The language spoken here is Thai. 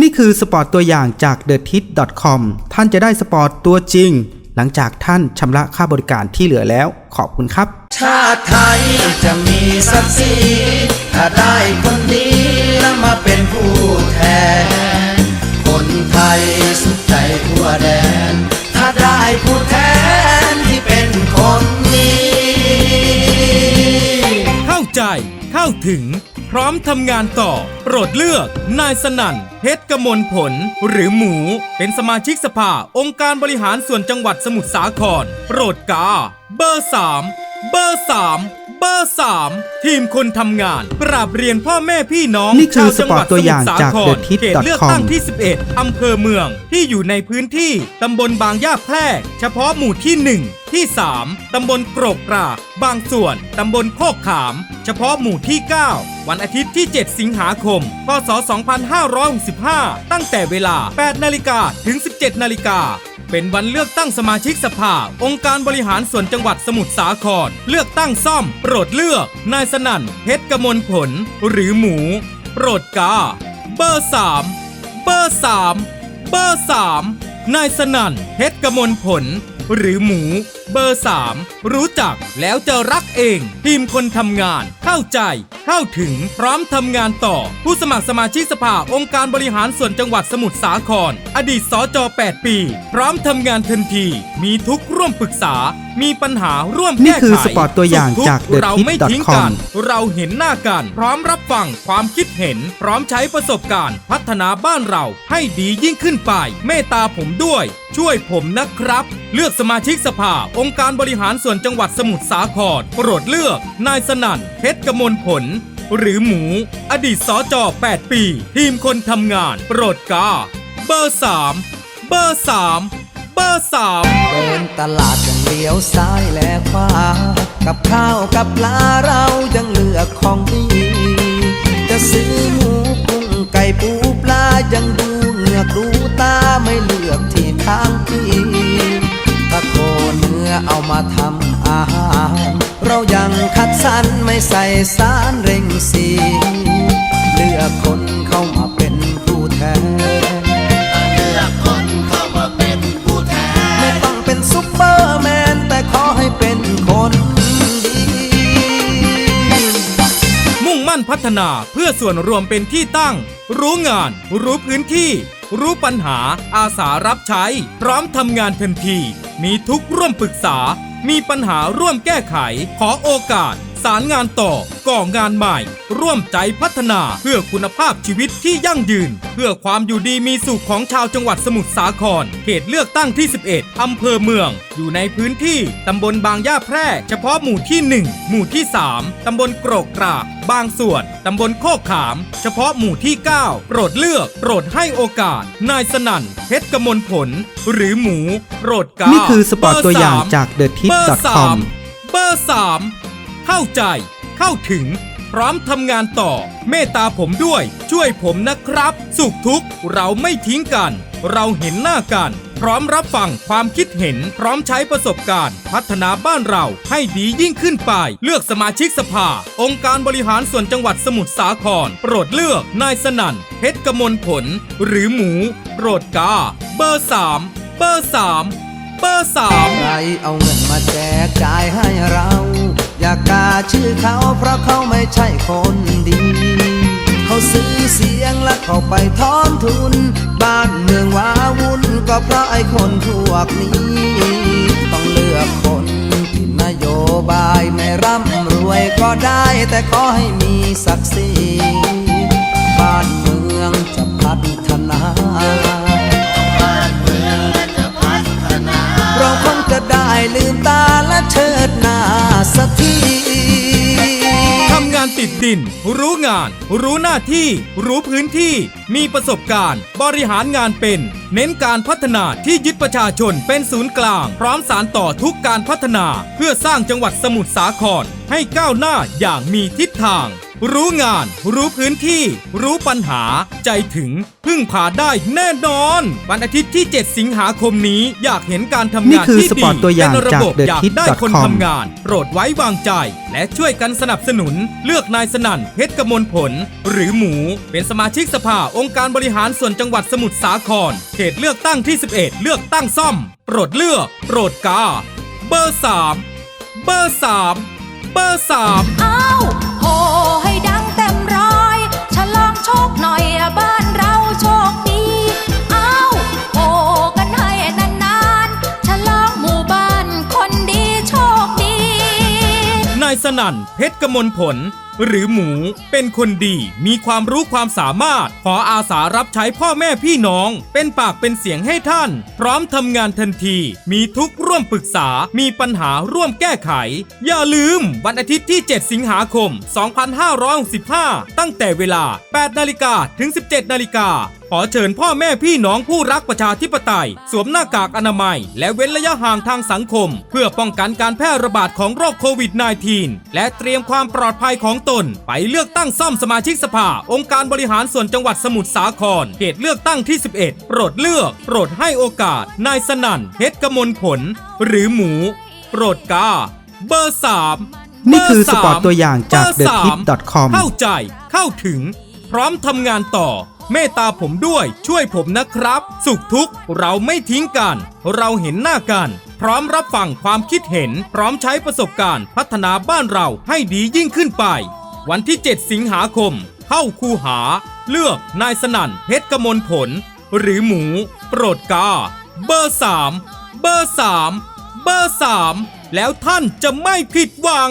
นี่คือสปอร์ตตัวอย่างจาก t h e t i t c o m ท่านจะได้สปอร์ตตัวจริง หลังจากท่านชำระค่าบริการที่เหลือแล้ว ขอบคุณครับ ชาติไทยจะมีศักดิ์ศรีถ้าได้คนดีแล้วมาเป็นผู้แทน คนไทยสุขใจทั่วแดน ถ้าได้ผู้แทนที่เป็นคนดี เข้าใจเข้าถึง พร้อมทำงานต่อ โปรดเลือก นายสนั่นเพชรกมลผล หรือหมู เป็นสมาชิกสภาองค์การบริหารส่วนจังหวัดสมุทรสาคร โปรดกา เบอร์3เบอร์3เบอร์3ทีมคนทำงานกราบเรียนพ่อแม่พี่น้องนี่คือชาวจังหวัดสปอร์ตตัวอย่างสมุทรสจากคร TheTip.com เขตเลือกตั้งที่ 11อำเภอเมือง ที่อยู่ในพื้นที่ตำบลบางย่าแพรกเฉพาะหมู่ที่ 1 ที่ 3 ตำบลกรกกรากบางส่วน ตำบลโคกขาม เฉพาะหมู่ที่ 9 วันอาทิตย์ที่ 7 สิงหาคม พศ 2565 ตั้งแต่เวลา 8 นาฬิกาถึง 17 นาฬิกา เป็นวันเลือกตั้งสมาชิกสภา องค์การบริหารส่วนจังหวัดสมุทรสาคร เลือกตั้งซ่อม โปรดเลือก นายสนั่น เพชรกมลผล หรือหมู โปรดกา เบอร์ 3 เบอร์ 3 เบอร์ 3 นายสนั่น เพชรกมลผล หรือหมู เบอร์ 3 รู้จักแล้วจะรักเอง ทีมคนทำงาน เข้าใจเข้าถึงพร้อมทำงานต่อ ผู้สมัครสมาชิกสภาองค์การบริหารส่วนจังหวัดสมุทรสาคร อดีตสจ 8 ปี พร้อมทำงานทันที มีทุกข์ร่วมปรึกษา มีปัญหาร่วมนี่แก้ไขคือสปอร์ตตัวอย่างสุขทุกข์จาก The เราไม่ทิ้ง Tip.com กัน เราเห็นหน้ากัน พร้อมรับฟังความคิดเห็น พร้อมใช้ประสบการณ์ พัฒนาบ้านเราให้ดียิ่งขึ้นไป เมตตาผมด้วย ช่วยผมนะครับ เลือกสมาชิกสภา องค์การบริหารส่วนจังหวัดสมุทรสาคร โปรดเลือก นายสนั่น เพชรกมลผล หรือหมู อดีตสจ8ปี ทีมคนทำงาน โปรดกา เบอร์ 3 เบอร์ 3 เบอร์ 3 เดินตลาดเลี้ยวซ้ายและขวา กับข้าวกับปลาเรา เอามาทำอาหาร เรายังคัดสรรไม่ใส่สารเร่งสีเลือกคนเข้ามาเป็นผู้แทน ไม่ต้องเป็นซุปเปอร์แมน แต่ขอให้เป็นคนดี มุ่งมั่นพัฒนาเพื่อส่วนรวมเป็นที่ตั้ง รู้งาน รู้พื้นที่ รู้ปัญหาอาสารับใช้ พร้อมทำงานทันที มีทุกข์ร่วมปรึกษา มีปัญหาร่วมแก้ไข ขอโอกาส สารงานต่อก่องานใหม่ ร่วมใจพัฒนาเพื่อคุณภาพชีวิตที่ยั่งยืน เพื่อความอยู่ดีมีสุขของชาวจังหวัดสมุทรสาคร เขตเลือกตั้งที่ 11 อำเภอเมือง อยู่ในพื้นที่ตำบลบางย่าแพรกเฉพาะหมู่ที่ 1 หมู่ที่ 3 ตำบลกรกกรากบางส่วน ตำบลโคกขาม เฉพาะหมู่ที่ 9 โปรดเลือก โปรดให้โอกาส นายสนั่นเพชรกมลผล หรือหมูโปรดกานี่คือสปอร์ตตัวอย่างเบร์สมจาก The เบอร์สาม Tip.com เบอร์สาม เข้าใจ เข้าถึง พร้อมทำงานต่อ เมตตาผมด้วย ช่วยผมนะครับ สุขทุกข์เราไม่ทิ้งกัน เราเห็นหน้ากัน พร้อมรับฟังความคิดเห็น พร้อมใช้ประสบการณ์ พัฒนาบ้านเราให้ดียิ่งขึ้นไป เลือกสมาชิกสภา องค์การบริหารส่วนจังหวัดสมุทรสาคร โปรดเลือกนายสนั่นเพชรกมลผล หรือหมู โปรดกา เบอร์สามเบอร์สามเบอร์สาม ใครเอาเงินมาแจกจ่ายให้เรา อย่ากาชื่อเขาเพราะเขาไม่ใช่คนดี เขาซื้อเสียงและเขาไปทอนทุน บ้านเมืองว้าวุ่นก็เพราะไอ้คนพวกนี้ ต้องเลือกคนที่นโยบายไม่ร่ำรวยก็ได้ แต่ขอให้มีศักดิ์ศรีบ้านเมืองจะพัฒนาเราคงจะได้ลืมตาและเชิดหน้า สักทีทำงานติดดิน รู้งาน รู้หน้าที่ รู้พื้นที่ มีประสบการณ์ บริหารงานเป็น เน้นการพัฒนาที่ยึดประชาชนเป็นศูนย์กลาง พร้อมสารต่อทุกการพัฒนา เพื่อสร้างจังหวัดสมุทรสาคร ให้ก้าวหน้าอย่างมีทิศทาง รู้งาน รู้พื้นที่ รู้ปัญหา ใจถึง พึ่งพาได้แน่นอน วันอาทิตย์ที่ 7 สิงหาคมนี้ อยากเห็นการทำนี่งานคือที่สดีปอร์ตตัวอย่างเป็นระบบจากอยาก TheTip.com ได้คนทำงาน โปรดไว้วางใจ และช่วยกันสนับสนุน เลือกนายสนั่นเพชรกมลผล หรือหมู เป็นสมาชิกสภาองค์การบริหารส่วนจังหวัดสมุทรสาคร เขตเลือกตั้งที่ 11 เลือกตั้งซ่อม โปรดเลือก โปรดกา เบอร์ 3 เบอร์ 3 เบอร์ 3อ้าวายสนั่น เพชรกมลผล หรือหมูเป็นคนดี มีความรู้ความสามารถ ขออาสารับใช้พ่อแม่พี่น้อง เป็นปากเป็นเสียงให้ท่าน พร้อมทำงานทันที มีทุกข์ร่วมปรึกษา มีปัญหาร่วมแก้ไข อย่าลืม วันอาทิตย์ที่ 7 สิงหาคม 2565 ตั้งแต่เวลา 8 นาฬิกาถึง 17 นาฬิกาขอเชิญพ่อแม่พี่น้องผู้รักประชาธิปไตย สวมหน้ากากอนามัย และเว้นระยะห่างทางสังคม เพื่อป้องกันการแพร่ระบาดของโรคโควิด -19 และเตรียมความปลอดภัยของตน ไปเลือกตั้งซ่อมสมาชิกสภา องค์การบริหารส่วนจังหวัดสมุทรสาครเขตเลือกตั้งที่ 11 โปรดเลือก โปรดให้โอกาส นายสนั่นเพชรกมลผล หรือหมู โปรดกา เบอร์ 3 นี่คือสปอร์ตตัวอย่างจากเบอร์สาม TheTip.com เข้าใจเข้าถึง พร้อมทำงานต่อเมตตาผมด้วยช่วยผมนะครับ สุขทุกข์เราไม่ทิ้งกัน เราเห็นหน้ากัน พร้อมรับฟังความคิดเห็น พร้อมใช้ประสบการณ์ พัฒนาบ้านเราให้ดียิ่งขึ้นไป วันที่ 7 สิงหาคม เข้าคูหา เลือกนายสนั่นเพชรกมลผล หรือหมู โปรดกา เบอร์ 3 เบอร์ 3 เบอร์ 3 แล้วท่านจะไม่ผิดหวัง